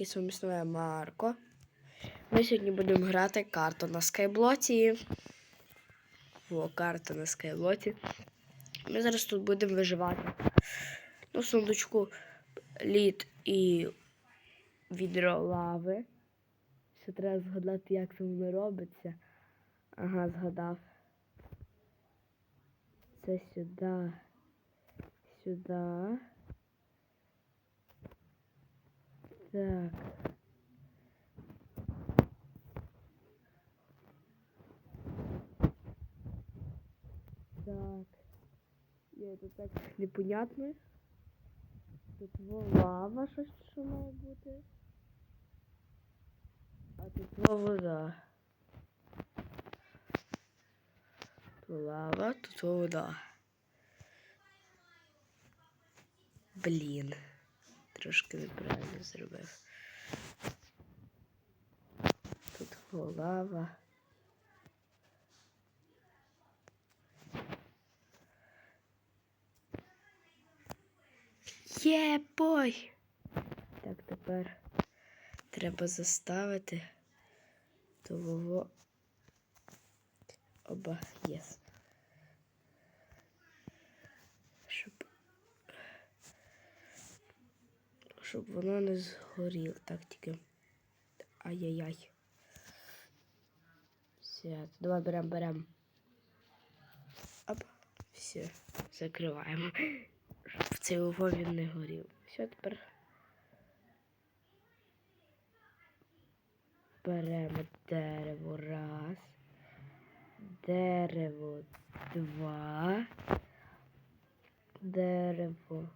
який суміснує Марко. Ми сьогодні будемо грати карту на скайблоці. О, карта на скайблоці. Ми зараз тут будемо виживати. Ну, сундучку лід і відро лави. Ще треба згадати, як це воно робиться. Ага, згадав. Це сюди. Сюди. Так. Так. Є тут так непонятно. Тут лава щось що має бути. А тут во вода. Тут лава, тут во вода. Блін. Трошки неправильно зробив. Тут во лава. Є, бой! Так, тепер треба заставити того оба єс. Щоб, щоб воно не згоріло. Так, тільки. Ай-яй-яй. Все, давай берем, берем. Оп, все, закриваємо. Щоб цей вогонь він не горів. Все, тепер беремо дерево раз, дерево два, дерево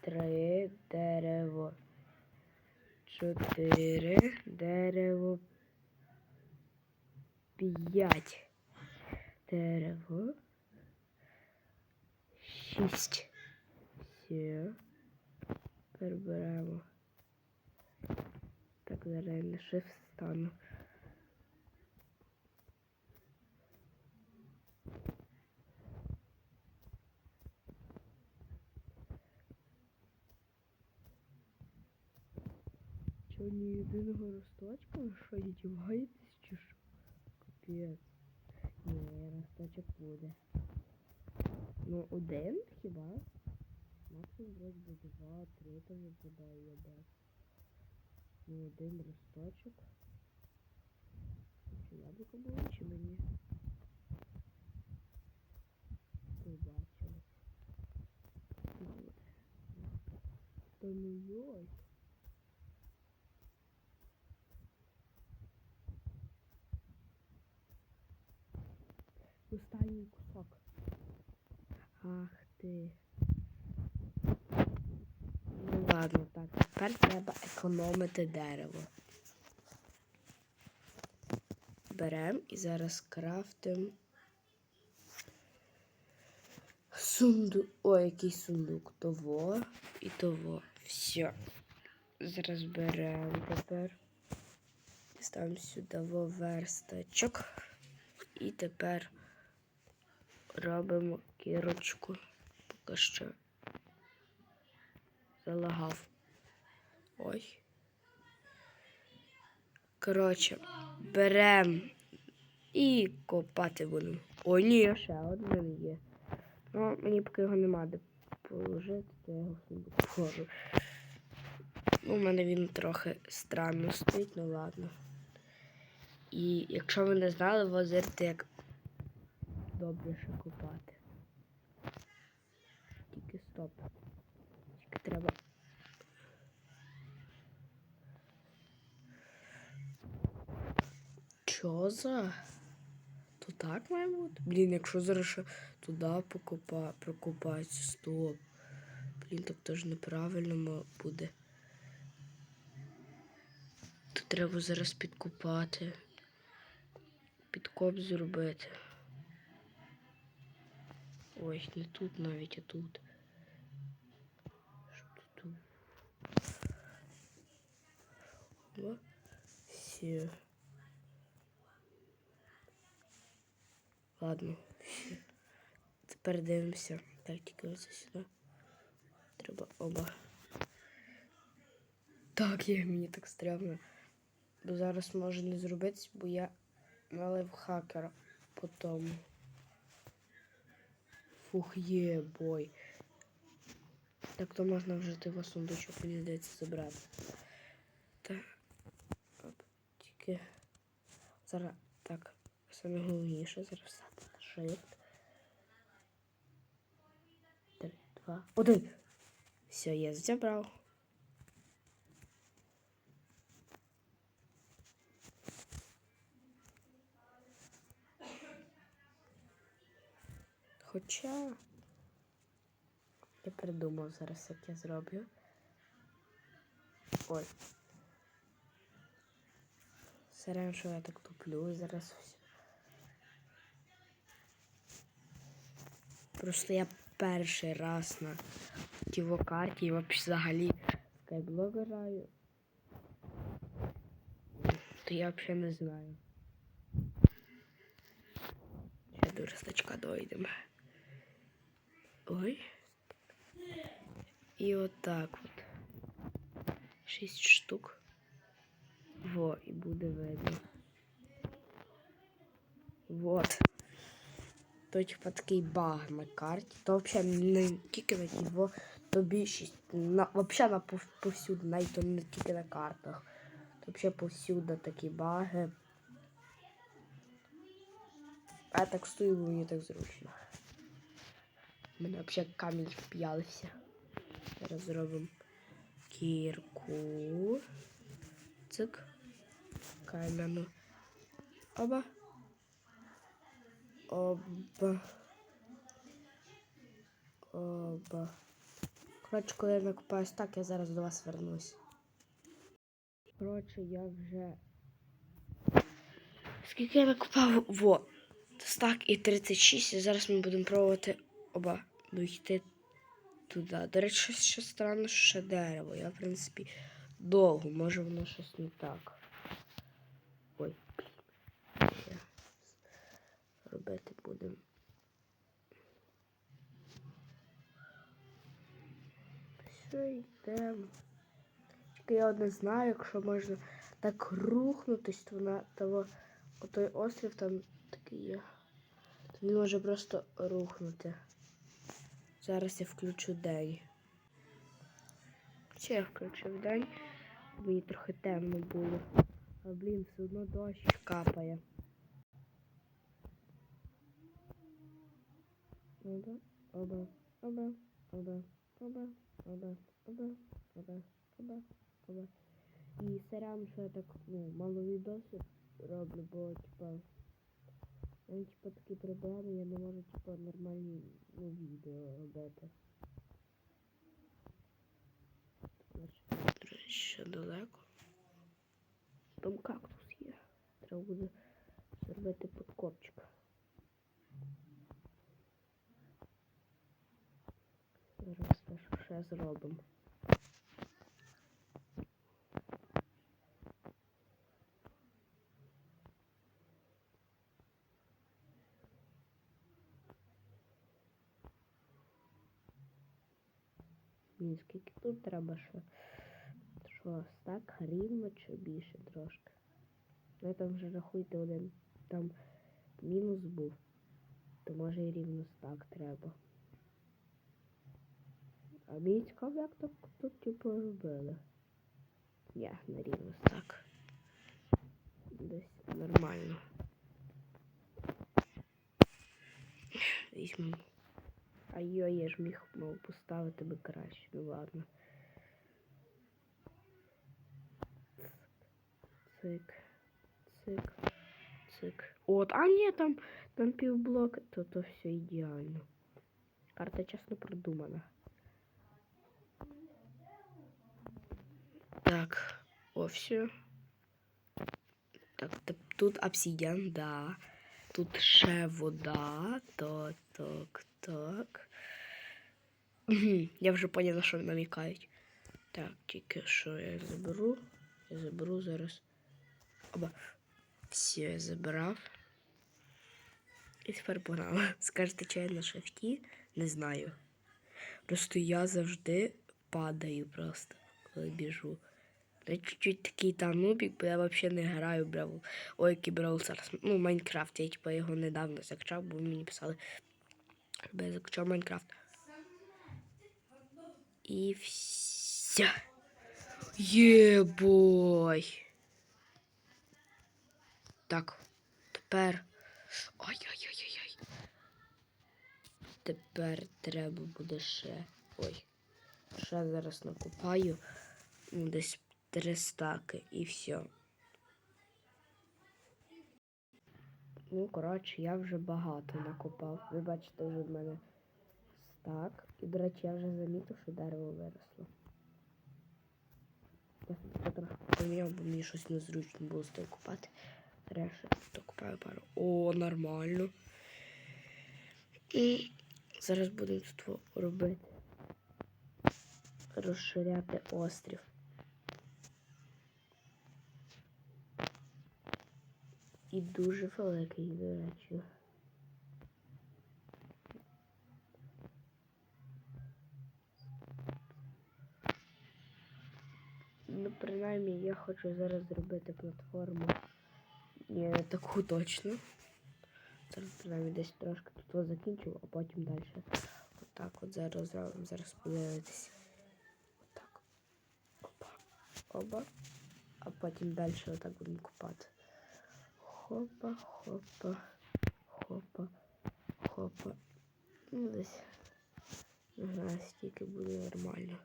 три, дерево чотири, дерево п'ять, дерево шість. Все. Тепер беремо. Так, зараз я на shift стану. Чого ні єдиного росточка? Ви що, ідіваєтесь чи що? Капець. Ні, росточок буде. Ну, один хіба? Максимум вроде би два, три там випадає, я бачу. Ну, один росточок. Чи яблуко було, чи мені? Побачилось. Буде. Та ну йой. Останній кусок. Ах ти. Ну ладно, так. Тепер треба економити дерево. Беремо і зараз крафтимо сундук. Ой, який сундук. Того і того. Все. Зараз беремо тепер. Ставимо сюди верстачок. І тепер робимо кірочку. Поки що залагав. Ой. Коротше, беремо і копати будемо. О, ні, ще один є. Ну, мені поки його нема де положити, то я його положу. Ну, у мене він трохи странно стоїть, ну ладно. І якщо ви не знали, возирте як добріше копати. Тільки стоп. Тільки треба. Чо за? То так має бути? Блін, якщо зараз ще туди покопа... прокопається, стоп. Блін, так теж неправильно буде. Тут треба зараз підкопати. Підкоп зробити. Ой, не тут навіть, а тут. Що тут? О, все. Ладно, все. Тепер дивимося. Так, тільки ось сюди. Треба оба. Так, я, мені так стрьомно. Бо зараз може не зробити, бо я налив хакера по тому. Фух, є бой. Так то можна вже того сундучок, мені здається, забрати. Так. Оп, тільки. Зараз так. Саме головніше зараз всати на. Три, два, один. Все, я забрав. Хоча я придумав зараз, як я зроблю. Ой. Сорян, що я так туплю зараз все. Просто я перший раз на ківокарті і взагалі скайблог граю. То я взагалі не знаю. Ще до ростачка дойдемо. Ой. І отак от. Шість штук. Во, і буде видно. Вот. То типа такий баг на карті. То взагалі не тільки на тіво, то більшість. На, взагалі на пов- повсюди, навіть не тільки на картах. То взагалі повсюди такі баги. А так стою, мені так зручно. У мене взагалі камінь вп'ялився. Зараз зробимо кірку. Цик. Кам'яну. Оба. Оба. Оба. Коротше, коли я накопаюсь так, я зараз до вас вернусь. Коротше, я вже. Скільки я накопав? Во. Стак і 36. І зараз ми будемо пробувати оба дойти туди. До речі, ще странно, що ще дерево. Я, в принципі, довго, може воно щось не так. Ой. Ще Робити будемо. Все, йдемо. Я одне знаю, якщо можна так рухнутись, то на того, отой острів там такий є. То він може просто рухнути. Зараз я включу день. Ще я включив день. Мені трохи темно було. А блін, все одно дощ капає. Оба, оба, оба, оба, оба, оба, оба, оба, оба, оба. І сорян, що я так ну, мало відосів роблю, бо типа. Мене типа такі проблеми, я не можу типа нормальні ну, відео робити. Ще далеко. Там кактус є. Треба буде зробити подкопчик. Зараз теж ще зробимо. Ні, скільки тут треба ще? Що, стак рівно чи більше трошки? Ну там вже рахуйте один. Там мінус був. То може і рівно стак треба. А мені цікаво, як так тут типу робили. Ні, не рівно стак. Десь нормально. Візьмемо. А йой, я ж міг мав поставити би краще, ну ладно. Цик, цик, цик. От, а ні, там, там півблок, то то все ідеально. Карта чесно продумана. Так, о, все. Так, тут обсидіан, да. Тут ще вода. Так, так, так. Я вже поняла, що намікають. Так, тільки що я заберу. Я заберу зараз. Оба. Все, я забрав. І тепер погнали. Скажете, чи я на шифті? Не знаю. Просто я завжди падаю просто, коли біжу. Я чуть-чуть такий там нубік, бо я взагалі не граю в Бравл. Ой, який Бравл Старс. Ну, Майнкрафт. Я типу його недавно закачав, бо мені писали, щоб я закачав Майнкрафт. І все. Єбой. Так, тепер. Ой-ой-ой-ой. Тепер треба буде ще. Ой. Ще зараз накопаю. Ну, десь три стаки і все. Ну, коротше, я вже багато накопав. Ви бачите, вже в мене стак. І, до речі, я вже замітив, що дерево виросло. Я трохи поміняв, бо мені щось незручно було з тим купати. Решта докупаю пару. О, нормально. І зараз будемо тут робити. Розширяти острів. І дуже великий, до речі. Ну, принаймні, я хочу зараз зробити платформу. Не таку точно. Зараз принаймні десь трошки тут ось закінчив, а потім далі. Отак от зараз зробимо. Зараз подивитись. Отак. Опа. Оба. А потім далі отак будемо купати. Хопа, хопа, хопа, хопа. Ну, десь. Не знаю, стільки буде нормально.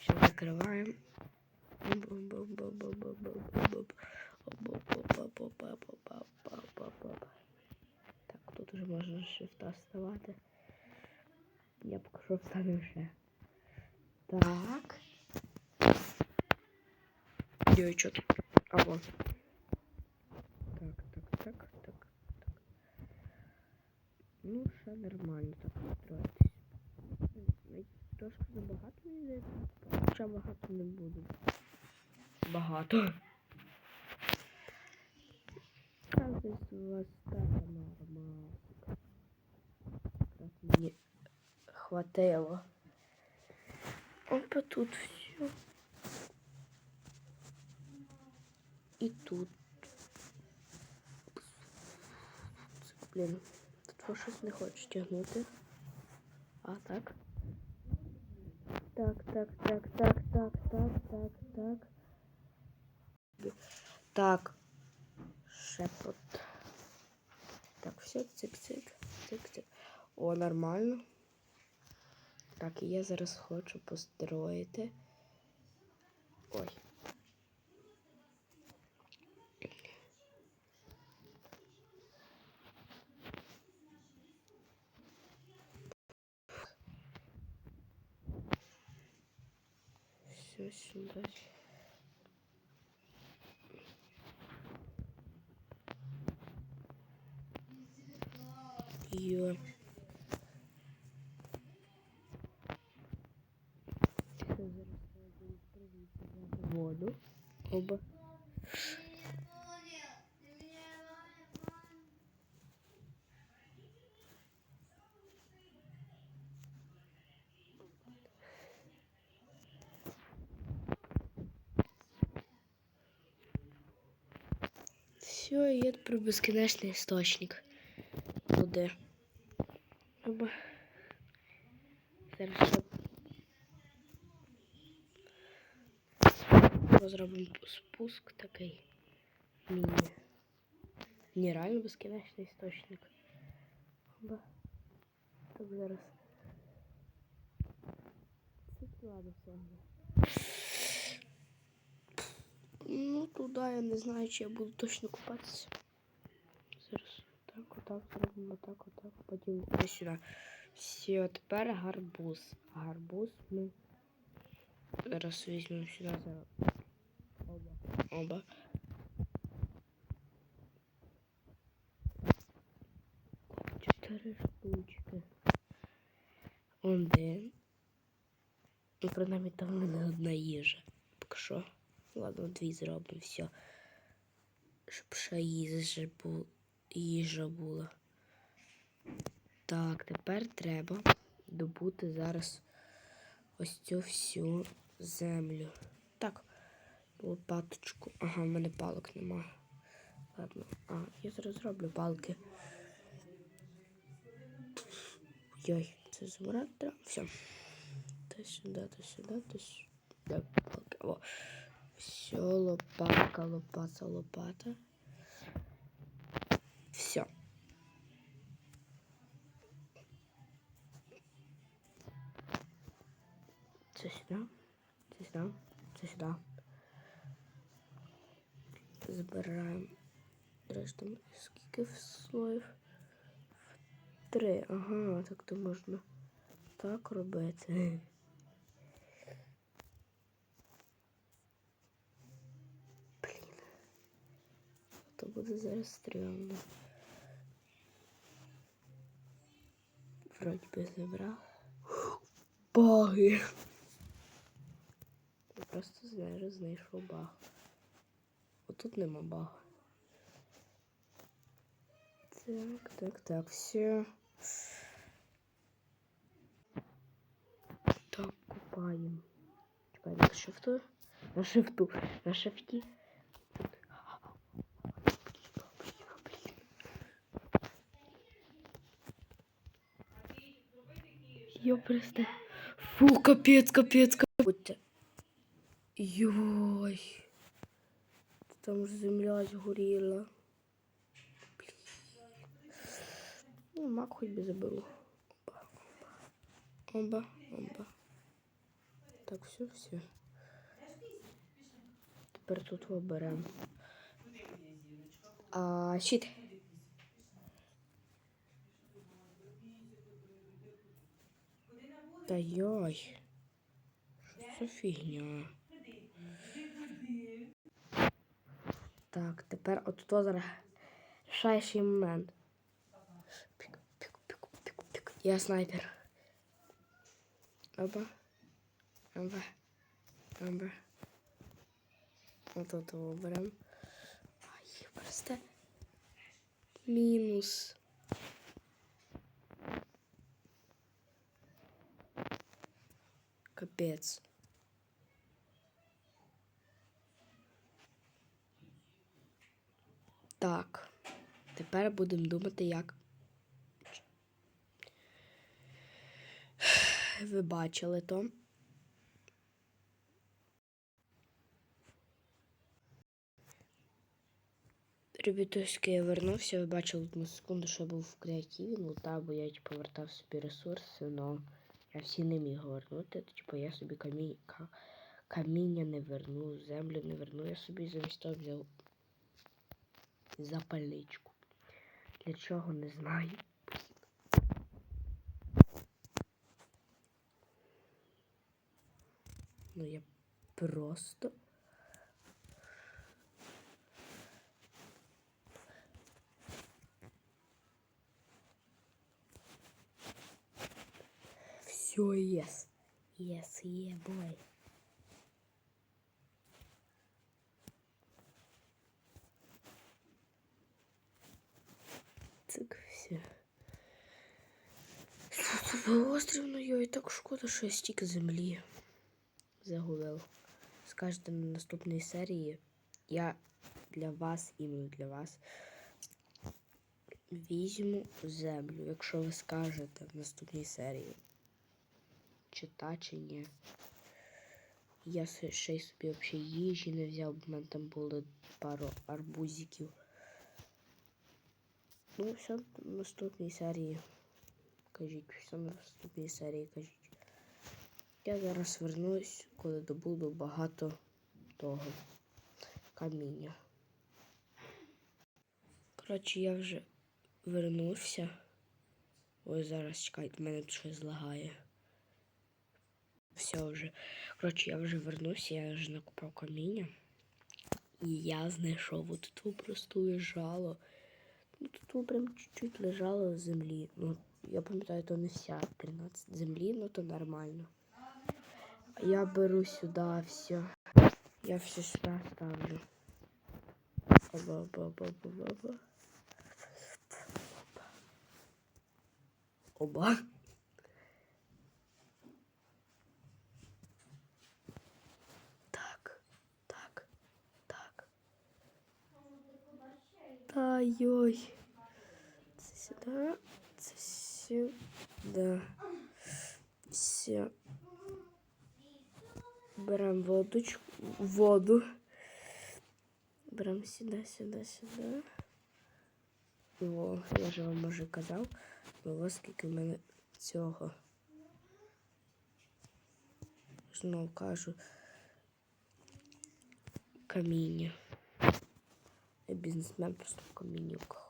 Ще закриваємо. Так, тут уже можна шифта вставати. Я поки що встану ще. Так. Йой, що тут? Або. Так, так, так, так, так. Ну, ще нормально так настроїтись. Ну, Трошки забагато мені здається. Хоча багато не буде. Багато. Как здесь у вас так нормально? Якраз мені хватило. Опа, тут все. І тут. Блін, тут щось не хоче тягнути. А, так. Так, так, так, так, так, так, так, так. Так. Шепот. Все, цик-цик, цик-цик. О, нормально. Так, і я зараз хочу построїти. Ой. Все сюда. Йо. Воду. Оба. Все, є про безкінечний істочник. Води. Оба. Зараз спуск такий. Міні. Нереально безкінечний істочник. Так зараз. Ладно все. Ну, туди я не знаю, чи я буду точно купатися. Отак зробимо, отак, отак, потім ось сюди. Все, тепер гарбуз. Гарбуз ми зараз візьмемо сюди зараз. Оба. Оба. Чотири штучки. Один. Ну, принаймні там мене одна їжа. Поки що. Ладно, дві зробимо, все. Щоб ще їжа, бу... їжа була. Так, тепер треба добути зараз ось цю всю землю. Так, лопаточку. Ага, в мене палок нема. Ладно, а, я зараз зроблю палки. Йой, це забирати треба. Все. Та сюди, та сюди, та сюди. Палки. О. Все, лопатка, лопата, лопата. Це сюди, це сюди, це сюди. Збираємо решту скільки слоїв? Три. Ага, так то можна так робити. Блін. То буде зараз стрімно. Вроді би забрав. Баги. Просто зараз знайшов баг. Отут нема бага. Так, так, так, все. Так, купаємо. Чекай, на шифту. На шифту. На шифті. Ёпресте. Фу, капец, капец, капец. Йой. Там ж земля згоріла. Ну, мак хоч би заберу. Оба, оба. Оба. Так, все, все. Тепер тут оберемо. А, щит. Та йой. Що за фігня? Так, тепер от тут зараз рішаючий момент. Пік, пік, пік, пік, пік. Я снайпер. Оба. Оба. Оба. Отут його беремо. Ай, просто мінус. Капець. Так. Тепер будемо думати, як. Ви бачили то. Ребятуськи, я вернувся. Ви бачили одну секунду, що я був в креативі, ну та, бо я типу, вертав собі ресурси, але я всі не міг вернути. Типу я собі камінь, ка- каміння не верну, землю не верну. Я собі замість того взяв запальничку. Для чого не знаю. Ну я просто. Все, yes. Yes, yeah, boy. Так, все. Острів, ну йой, так шкода, що я стільки землі загубив. Скажете на наступній серії. Я для вас, іменно для вас, візьму землю, якщо ви скажете в наступній серії. Чи та, чи ні. Я ще й собі взагалі їжі не взяв, бо в мене там були пару арбузиків. Ну, все в наступній серії. Кажіть, все в наступній серії кажіть. Я зараз вернусь, коли добуду багато того каміння. Коротше, я вже вернувся. Ось зараз чекайте, мене тут щось злагає. Все вже. Коротше, я вже вернувся, я вже накупав каміння. І я знайшов от ту просто лежало. Ну, тут прям чуть-чуть лежало в землі. Ну, я пам'ятаю, то не вся 13 землі, ну то нормально. Я беру сюди все. Я все сюди ставлю. Оба-ба-ба-ба-ба-ба. Оба. Так, так, так. Ай-ой. Сюда сюди. Все. Беремо водочку, воду. Беремо сюди, сюди, сюди. О, я ж вам може казав, ну ось скільки в мене цього. Знову кажу каміння. Я бізнесмен просто в камінюках.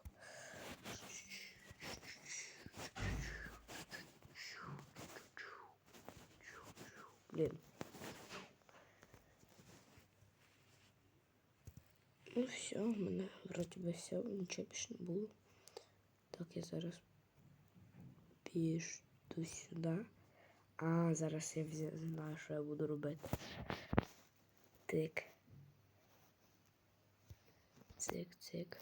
Блін. Ну все, у мене вроді би все, нічого більше не було. Так, я зараз пішу сюди. А, зараз я знаю, що я буду робити. Тик. Цик, цик.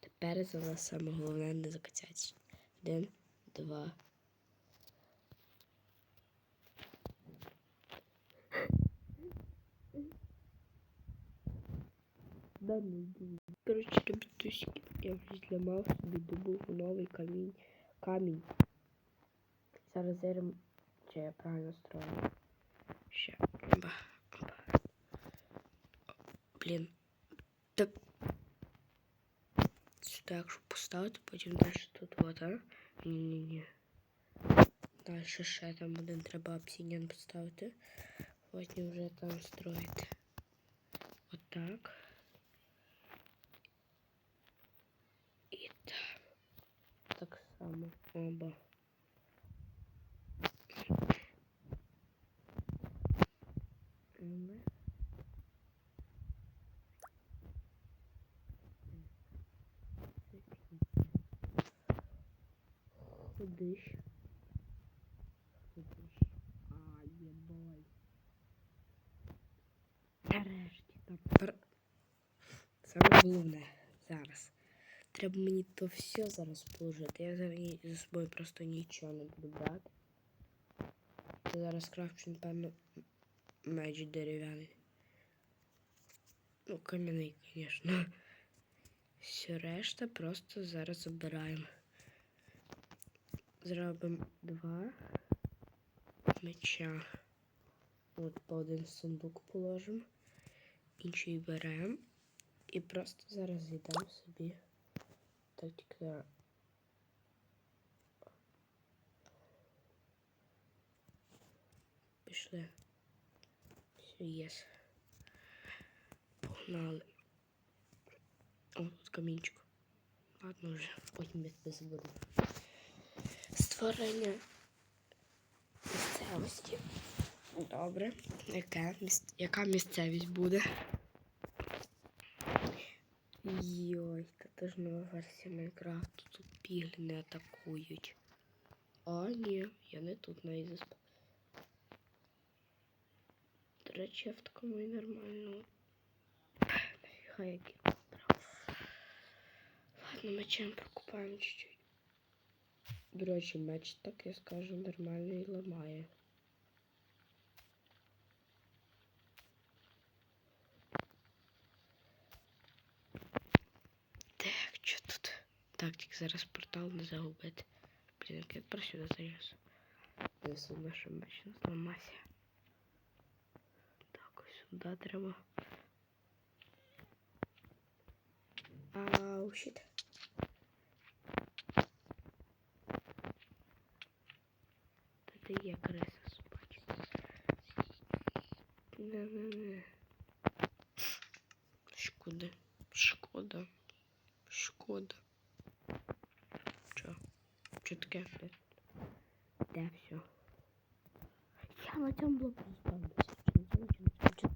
Тепер за нас саме головне не закатять. Один, два. Да не йду. Коротше, ребятушки, я вже зламав собі добув новий камінь. Камінь. Зараз зерем, чи я правильно строю. Ще. Оба. Оба. Блін. Так. Сюди, якщо поставити, потім далі тут вот, а? Ні-ні-ні. Далі ще там один треба обсидіан поставити. Потім вже там строїти. Отак. Оба. Ходиш. Ходиш. А, єбой. Нарешті тепер. Саме головне. Треба мені то все зараз положити. Я за собою просто нічого не буду брати. Я зараз крафчу, напевно, меч дерев'яний. Ну, кам'яний, звісно. Все решта просто зараз забираємо. Зробимо два меча. От по один сундук положимо. Інший беремо. І просто зараз з'їдемо собі. Так. Пішли. Все, єс. Погнали. О, тут камінчик. Ладно вже, потім я тебе забуду. Створення місцевості. Добре. Яка місцевість буде? Йой, та це ж нова версія Майнкрафту. Тут пігли не атакують. А, ні, я не тут на ізисп. До речі, я в такому і нормально. Нафіга я брав. Ладно, мечем прокупаємо чуть-чуть. До речі, меч, так я скажу, нормальний ламає. Так, що тут? Так, тільки зараз портал не загубити. Блін, як я про сюди заліз. Наша меч не зламався. Так, ось сюди треба. Ау, щит. Та ти є криса собачка. Не-не-не. Шкода. Шкода. Шкода. Чо? Таке? Де? Все? Я на цьому блоку розпавлюся.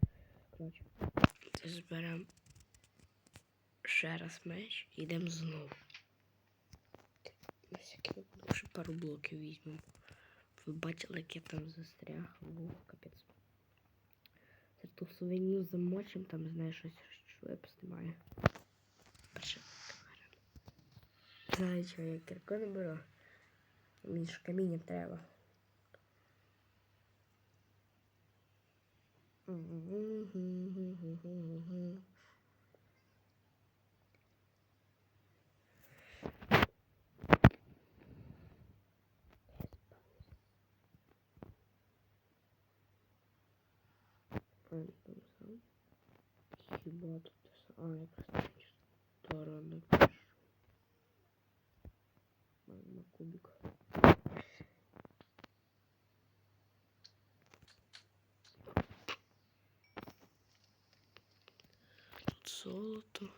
Коротше. Зберемо ще раз меч і йдемо знову. На всякий ще пару блоків візьмемо. Ви бачили, як я там застряг. О, капець. Ту замочим, там знаєш щось, що я поснімаю. Перше камера. Знаю, я кірку не беру. Мені камінням треба. саме. Хіба тут те саме. А, я просто іншу сторону пишу. На кубик. Тут золото.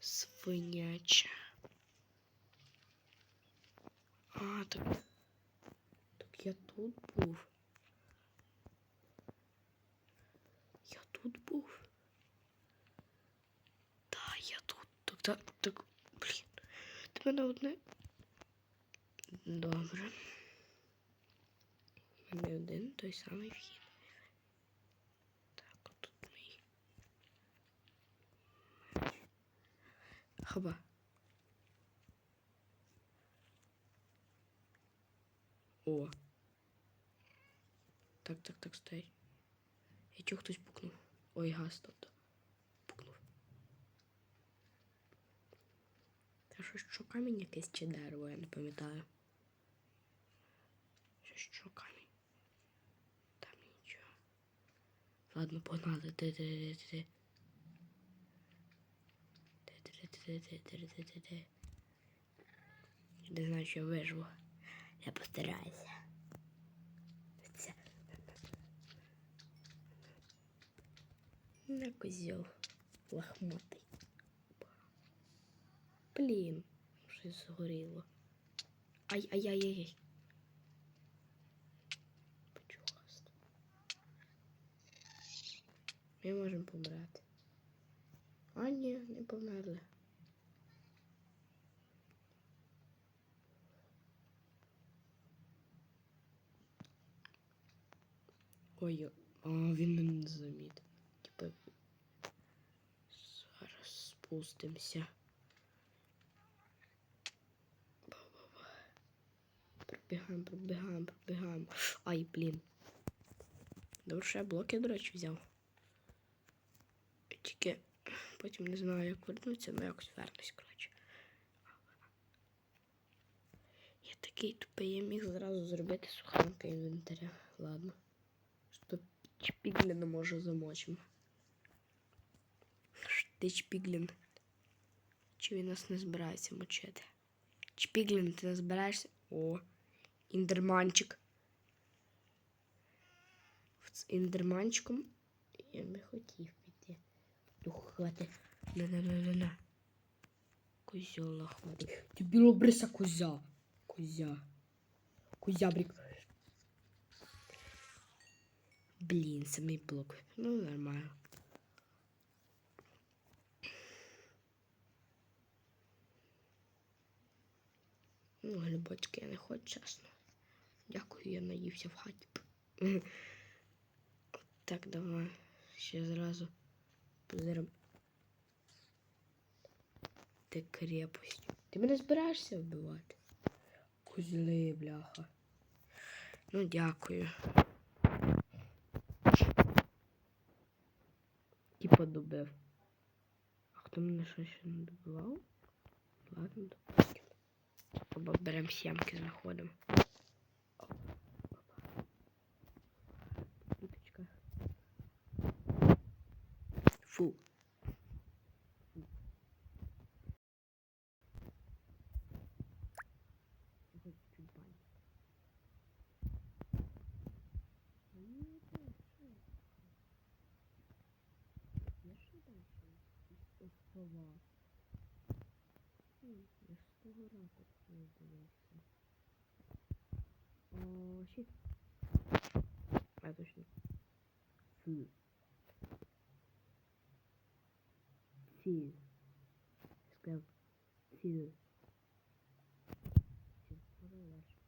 Свиняче. А, так. Так я тут був. Я тут був. Та, я тут. Так, так, так. Блін. Ти мене одне. Добре. Мене один той самий вхід. Так, тут мій. Хаба. О. Так, так, так, стой. Я чого хтось пукнув? Ой, газ тобто. Пукнув. Та що, що камінь якийсь чи дерево, я не пам'ятаю. Що, що камінь? Там нічого. Ладно, погнали. Ти-ти-ти-ти. Ти-ти-ти-ти-ти-ти-ти-ти. Не знаю, що виживу. Я постараюся. Це. На козел лохматий. Блін, щось згоріло. Ай-ай-ай-ай. Почуласно. Ми можемо помирати. А ні, не померли. Ой, а він не замітив. Типа зараз спустимося. Пробігаємо, пробігаємо, пробігаємо. Ай, блін. Добре, що я блоки, до речі, взяв. Тільки потім не знаю, як вернутися, але якось вернусь, коротше. Я такий тупий, я міг зразу зробити суханка інвентаря. Ладно. Що Чпігліна може замочимо. Ш- Ти Чпіглін. Чи він нас не збирається мочити? Чпіглін, ти не збираєшся? О, індерманчик. З індерманчиком я би хотів піти до. На-на-на-на-на. Козьол лохматий. Ти білобриса козя. Козя. Козябрик. Блін, самий блок. Ну, нормально. Ну, глибочки я не хочу, чесно. Дякую, я наївся в хаті. Так, давай. Ще зразу позиром. Ти крепость. Ти мене збираєшся вбивати? Козли, бляха. Ну, дякую. Типа добив. А хто мене що ще не добивав? Ладно, допустим. Оба беремо сімки, заходимо. Фу. Я хочу чуть баню. А ні, це що? Я ще дальше із острова. Хм, Я ж з того ракурсу не дивився. О, щит. А, точно. Фу. Фу. Сказав. Фу.